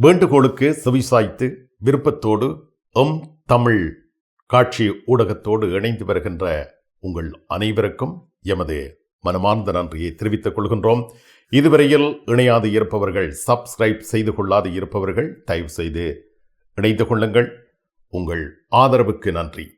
வேண்டுகோளுக்கு செவிசாய்த்து விருப்பத்தோடு எம் தமிழ் காட்சி ஊடகத்தோடு இணைந்து வருகின்ற உங்கள் அனைவருக்கும் எமது மனமார்ந்த நன்றியை தெரிவித்துக் கொள்கின்றோம். இதுவரையில் இணையாது இருப்பவர்கள் சப்ஸ்கிரைப் செய்து கொள்ளாது இருப்பவர்கள் தயவு செய்து இணைந்து கொள்ளுங்கள். உங்கள் ஆதரவுக்கு நன்றி.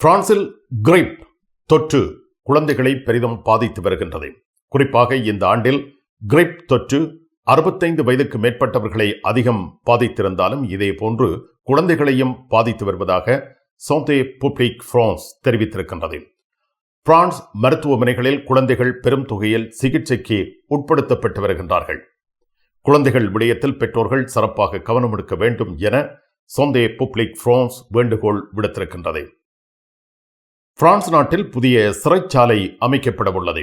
பிரான்சில் கிரைப் தொற்று குழந்தைகளை பெரிதும் பாதித்து வருகின்றது. குறிப்பாக இந்த ஆண்டில் கிரைப் தொற்று அறுபத்தைந்து வயதுக்கு மேற்பட்டவர்களை அதிகம் பாதித்திருந்தாலும் இதே போன்று குழந்தைகளையும் பாதித்து வருவதாக சோந்தே புப்ளிக் பிரான்ஸ் தெரிவித்திருக்கின்றது. பிரான்ஸ் மருத்துவமனைகளில் குழந்தைகள் பெரும் தொகையில் சிகிச்சைக்கு உட்படுத்தப்பட்டு வருகின்றார்கள். குழந்தைகள் விடயத்தில் பெற்றோர்கள் சிறப்பாக கவனம் எடுக்க வேண்டும் என சொந்தே புப்ளிக் பிரான்ஸ் வேண்டுகோள் விடுத்திருக்கின்றது. பிரான்ஸ் நாட்டில் புதிய சிறைச்சாலை அமைக்கப்பட உள்ளது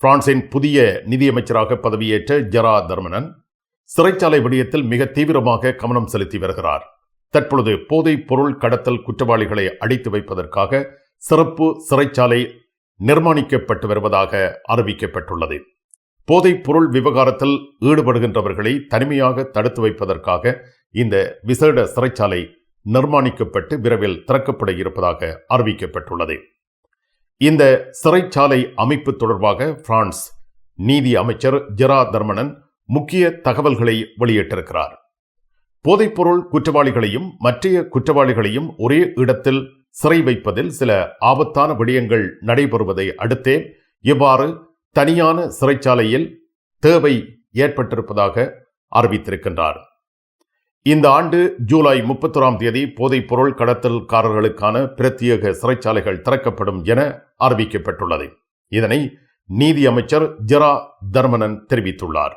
பிரான்சின் புதிய நிதியமைச்சராக பதவியேற்ற ஜெரா தர்மனன் சிறைச்சாலை விடயத்தில் மிக தீவிரமாக கவனம் செலுத்தி வருகிறார். தற்பொழுது போதைப் பொருள் கடத்தல் குற்றவாளிகளை அடைத்து வைப்பதற்காக சிறப்பு சிறைச்சாலை நிர்மாணிக்கப்பட்டு வருவதாக அறிவிக்கப்பட்டுள்ளது. போதைப் பொருள் விவகாரத்தில் ஈடுபடுகின்றவர்களை தனிமையாக தடுத்து வைப்பதற்காக இந்த விசேட சிறைச்சாலை நிர்மாணிக்கப்பட்டு விரைவில் திறக்கப்பட இருப்பதாக அறிவிக்கப்பட்டுள்ளது. இந்த சிறைச்சாலை அமைப்பு தொடர்பாக பிரான்ஸ் நீதி அமைச்சர் ஜெரா தர்மனன் முக்கிய தகவல்களை வெளியிட்டிருக்கிறார். போதைப்பொருள் குற்றவாளிகளையும் மற்றைய குற்றவாளிகளையும் ஒரே இடத்தில் சிறை வைப்பதில் சில ஆபத்தான விடயங்கள் நடைபெறுவதை அடுத்தே இவ்வாறு தனியான சிறைச்சாலையில் தேவை ஏற்பட்டிருப்பதாக அறிவித்திருக்கின்றார். இந்த ஆண்டு ஜூலை முப்பத்தொராம் தேதி போதைப்பொருள் கடத்தல்காரர்களுக்கான பிரத்யேக சிறைச்சாலைகள் திறக்கப்படும் என அறிவிக்கப்பட்டுள்ளது. இதனை நீதி அமைச்சர் ஜெரா தர்மனன் தெரிவித்துள்ளார்.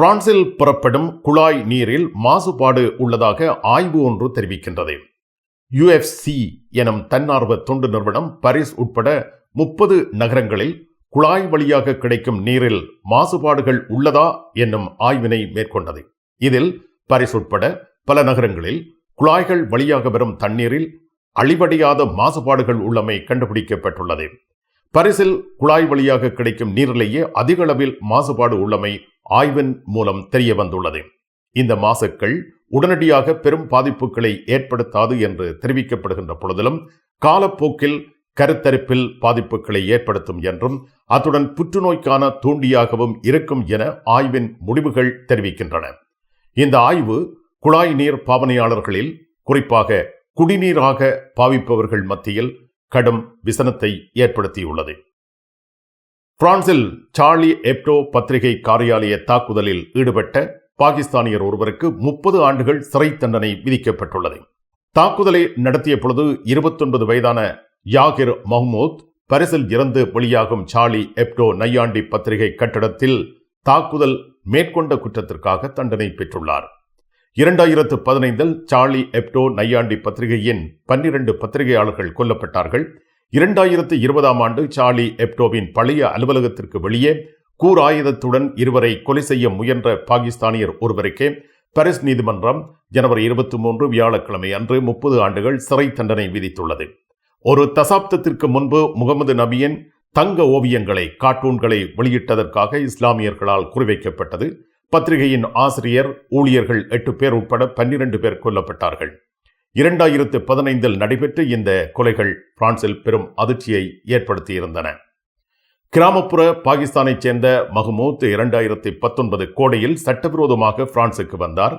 பிரான்சில் புறப்படும் குழாய் நீரில் மாசுபாடு உள்ளதாக ஆய்வு ஒன்று தெரிவிக்கின்றது. யுஎஃப்சி எனும் தன்னார்வ தொண்டு நிறுவனம் பாரிஸ் உட்பட முப்பது நகரங்களில் குழாய் வழியாக கிடைக்கும் நீரில் மாசுபாடுகள் உள்ளதா என்னும் ஆய்வினை மேற்கொண்டது. இதில் பாரிஸ் உட்பட பல நகரங்களில் குழாய்கள் வழியாக வரும் தண்ணீரில் அழிவடையாத மாசுபாடுகள் உள்ளமை கண்டுபிடிக்கப்பட்டுள்ளது. பரிசில் குழாய் வழியாக கிடைக்கும் நீரிலேயே அதிக அளவில் மாசுபாடு உள்ளமை ஆய்வின் மூலம் தெரிய வந்துள்ளது இந்த மாசுக்கள் உடனடியாக பெரும் பாதிப்புகளை ஏற்படுத்தாது என்று தெரிவிக்கப்படுகின்ற பொழுதிலும் காலப்போக்கில் கருத்தரிப்பில் பாதிப்புகளை ஏற்படுத்தும் என்றும் அத்துடன் புற்றுநோய்க்கான தூண்டியாகவும் இருக்கும் என ஆய்வின் முடிவுகள் தெரிவிக்கின்றன. இந்த ஆய்வு குழாய் நீர் பாவனையாளர்களில் குறிப்பாக குடிநீராக பாவிப்பவர்கள் மத்தியில் கடும் விசனத்தை ஏற்படுத்தியுள்ளது. பிரான்சில் சார்லி எப்டோ பத்திரிகை காரியாலய தாக்குதலில் ஈடுபட்ட பாகிஸ்தானியர் ஒருவருக்கு முப்பது ஆண்டுகள் சிறை தண்டனை விதிக்கப்பட்டுள்ளது. தாக்குதலை நடத்திய பொழுது இருபத்தொன்பது வயதான யாகிர் மஹ்மூத் பரிசில் இறந்து வெளியாகும் சார்லி எப்டோ நையாண்டி பத்திரிகை கட்டடத்தில் தாக்குதல் மேற்கொண்ட குற்றத்திற்காக தண்டனை பெற்றுள்ளார். இரண்டாயிரத்து பதினைந்தில் சார்லி எப்டோ நையாண்டி பத்திரிகையின் பன்னிரண்டு பத்திரிகையாளர்கள் கொல்லப்பட்டார்கள். இரண்டாயிரத்து இருபதாம் ஆண்டு சார்லி எப்டோவின் பழைய அலுவலகத்திற்கு வெளியே கூர் ஆயுதத்துடன் இருவரை கொலை செய்ய முயன்ற பாகிஸ்தானியர் ஒருவருக்கே பாரிஸ் நீதிமன்றம் ஜனவரி இருபத்தி மூன்று வியாழக்கிழமை அன்று முப்பது ஆண்டுகள் சிறை தண்டனை விதித்துள்ளது. ஒரு தசாப்தத்திற்கு முன்பு முகமது நபியின் தங்க ஓவியங்களை கார்ட்டூன்களை வெளியிட்டதற்காக இஸ்லாமியர்களால் குறிவைக்கப்பட்டது. பத்திரிகையின் ஆசிரியர் ஊழியர்கள் எட்டு பேர் உட்பட பன்னிரண்டு பேர் கொல்லப்பட்டார்கள். இரண்டாயிரத்து பதினைந்தில் நடைபெற்ற இந்த கொலைகள் பிரான்சில் பெரும் அதிர்ச்சியை ஏற்படுத்தியிருந்தன. கிராமப்புற பாகிஸ்தானைச் சேர்ந்த மஹமூத் இரண்டாயிரத்தி பத்தொன்பது கோடையில் சட்டவிரோதமாக பிரான்சுக்கு வந்தார்.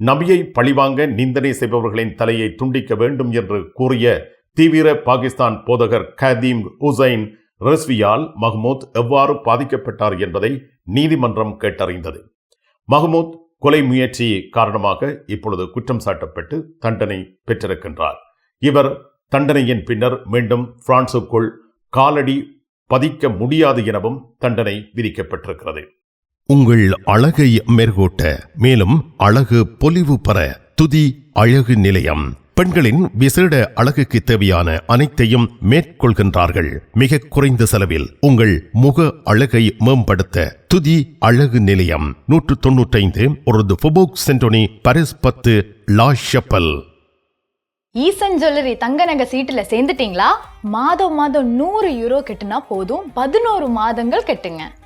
நபியை பழிவாங்க நிந்தனை செய்பவர்களின் தலையை துண்டிக்க வேண்டும் என்று கூறிய தீவிர பாகிஸ்தான் போதகர் கதீம் ஹுசைன் ரெஸ்வியால் மஹ்மூத் எவ்வாறு பாதிக்கப்பட்டார் என்பதை நீதிமன்றம் கேட்டறிந்தது. மஹ்மூத் கொலை முயற்சி காரணமாக இப்பொழுது குற்றம் சாட்டப்பட்டு தண்டனை பெற்றிருக்கின்றார். இவர் தண்டனையின் பின்னர் மீண்டும் பிரான்சுக்குள் காலடி பதிக்க முடியாது எனவும் தண்டனை விதிக்கப்பட்டிருக்கிறது. உங்கள் அழகை மேற்கூட்ட மேலும் அழகு பொலிவு பெற துதி அழகு நிலையம் பெண்களின் விசேட அழகுக்கு தேவையான அனைத்தையும் மேற்கொள்கின்றார்கள். மிக குறைந்த செலவில் உங்கள் முக அழகை மேம்படுத்த துதி அழகு நிலையம் நூற்று தொன்னூற்றைந்து ஒரு ஃபொபோக் சென்டோனி பரிஸ் பத்து லா ஷப்பல். ஈசன் ஜுவல்லரி தங்க நகை சீட்டுல சேர்ந்துட்டீங்களா? மாதம் மாதம் நூறு யூரோ கட்டுனா போதும். பதினோரு மாதங்கள் கட்டுங்க.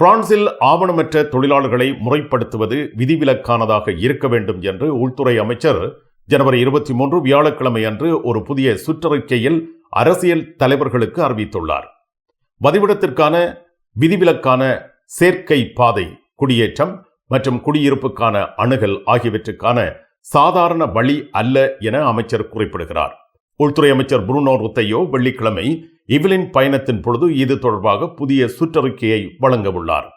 பிரான்சில் ஆவணமற்ற தொழிலாளர்களை முறைப்படுத்துவது விதிவிலக்கானதாக இருக்க வேண்டும் என்று உள்துறை அமைச்சர் ஜனவரி இருபத்தி மூன்று வியாழக்கிழமை அன்று ஒரு புதிய சுற்றறிக்கையில் அரசியல் தலைவர்களுக்கு அறிவித்துள்ளார். வதிவிடத்திற்கான விதிவிலக்கான சேர்க்கை பாதை குடியேற்றம் மற்றும் குடியிருப்புக்கான அணுகல் ஆகியவற்றுக்கான சாதாரண வழி அல்ல என அமைச்சர் குறிப்பிடுகிறார். உள்துறை அமைச்சர் புருனோ ருத்தையோ வெள்ளிக்கிழமை இவ்லின் பயணத்தின் பொழுது இது தொடர்பாக புதிய சுற்றறிக்கையை வழங்க உள்ளார்.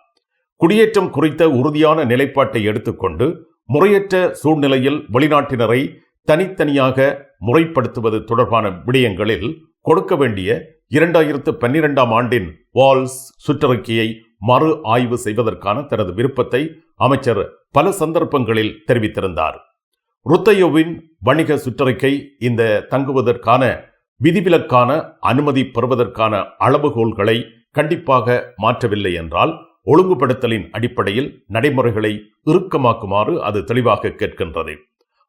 குடியேற்றம் குறித்த உறுதியான நிலைப்பாட்டை எடுத்துக்கொண்டு முறையற்ற சூழ்நிலையில் வெளிநாட்டினரை தனித்தனியாக முறைப்படுத்துவது தொடர்பான விடயங்களில் கொடுக்க வேண்டிய இரண்டாயிரத்து பன்னிரெண்டாம் ஆண்டின் வால்ஸ் சுற்றறிக்கையை மறு ஆய்வு செய்வதற்கான தனது விருப்பத்தை அமைச்சர் பல சந்தர்ப்பங்களில் தெரிவித்திருந்தார். ருத்தையோவின் வணிக சுற்றறிக்கை இந்த தங்குவதற்கான விதிவிலக்கான அனுமதி பெறுவதற்கான அளவுகோல்களை கண்டிப்பாக மாற்றவில்லை என்றால் ஒழுங்குபடுத்தலின் அடிப்படையில் நடைமுறைகளை இறுக்கமாக்குமாறு அது தெளிவாக கேட்கின்றது.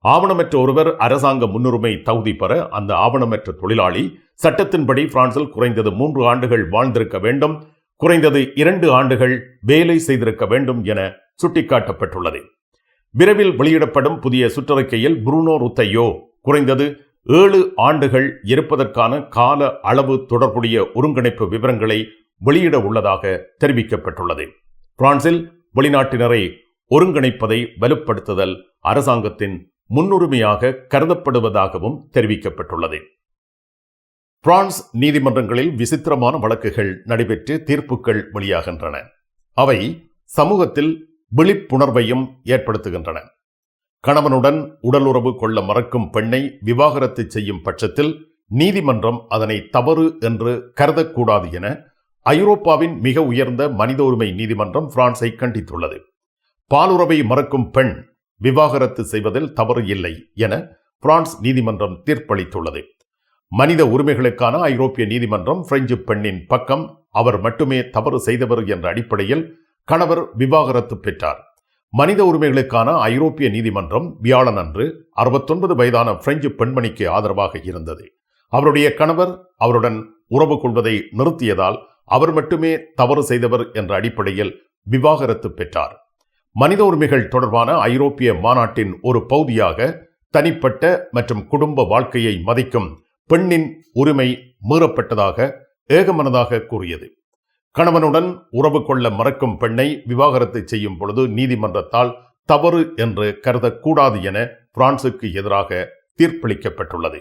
ஆவணமற்ற ஒருவர் அரசாங்க முன்னுரிமை தகுதி பெற அந்த ஆவணமற்ற தொழிலாளி சட்டத்தின்படி பிரான்சில் குறைந்தது மூன்று ஆண்டுகள் வாழ்ந்திருக்க வேண்டும் குறைந்தது இரண்டு ஆண்டுகள் வேலை செய்திருக்க வேண்டும் என சுட்டிக்காட்டப்பட்டுள்ளது. விரைவில் வெளியிடப்படும் புதிய சுற்றறிக்கையில் புருனோ ருத்தையோ குறைந்தது ஏழு ஆண்டுகள் இருப்பதற்கான கால அளவு தொடர்புடைய ஒருங்கிணைப்பு விவரங்களை வெளியிட உள்ளதாக தெரிவிக்கப்பட்டுள்ளது. பிரான்சில் வெளிநாட்டினரை ஒருங்கிணைப்பதை வலுப்படுத்துதல் அரசாங்கத்தின் முன்னுரிமையாக கருதப்படுவதாகவும் தெரிவிக்கப்பட்டுள்ளது. பிரான்ஸ் நீதிமன்றங்களில் விசித்திரமான வழக்குகள் நடைபெற்று தீர்ப்புகள் வெளியாகின்றன. அவை சமூகத்தில் விழிப்புணர்வையும் ஏற்படுத்துகின்றன. கணவனுடன் உடலுறவு கொள்ள மறக்கும் பெண்ணை விவாகரத்து செய்யும் பட்சத்தில் நீதிமன்றம் அதனை தவறு என்று கருதக்கூடாது என ஐரோப்பாவின் மிக உயர்ந்த மனித உரிமை நீதிமன்றம் பிரான்ஸை கண்டித்துள்ளது. பாலுறவை மறக்கும் பெண் விவாகரத்து செய்வதில் தவறு இல்லை என பிரான்ஸ் நீதிமன்றம் தீர்ப்பளித்துள்ளது. மனித உரிமைகளுக்கான ஐரோப்பிய நீதிமன்றம் பிரெஞ்சு பெண்ணின் பக்கம் அவர் மட்டுமே தவறு செய்தவர் என்ற அடிப்படையில் கணவர் விவாகரத்து பெற்றார். மனித உரிமைகளுக்கான ஐரோப்பிய நீதிமன்றம் வியாழன் அன்று அறுபத்தொன்பது வயதான பிரெஞ்சு பெண்மணிக்கு ஆதரவாக இருந்தது. அவருடைய கணவர் அவருடன் உறவு கொள்வதை நிறுத்தியதால் அவர் மட்டுமே தவறு செய்தவர் என்ற அடிப்படையில் விவாகரத்து பெற்றார். மனித உரிமைகள் தொடர்பான ஐரோப்பிய மாநாட்டின் ஒரு பகுதியாக தனிப்பட்ட மற்றும் குடும்ப வாழ்க்கையை மதிக்கும் பெண்ணின் உரிமை மீறப்பட்டதாக ஏகமனதாக கூறியது. கணவனுடன் உறவு கொள்ள மறக்கும் பெண்ணை விவாகரத்து செய்யும் பொழுது நீதிமன்றத்தால் தவறு என்று கருதக்கூடாது என பிரான்சுக்கு எதிராக தீர்ப்பளிக்கப்பட்டுள்ளது.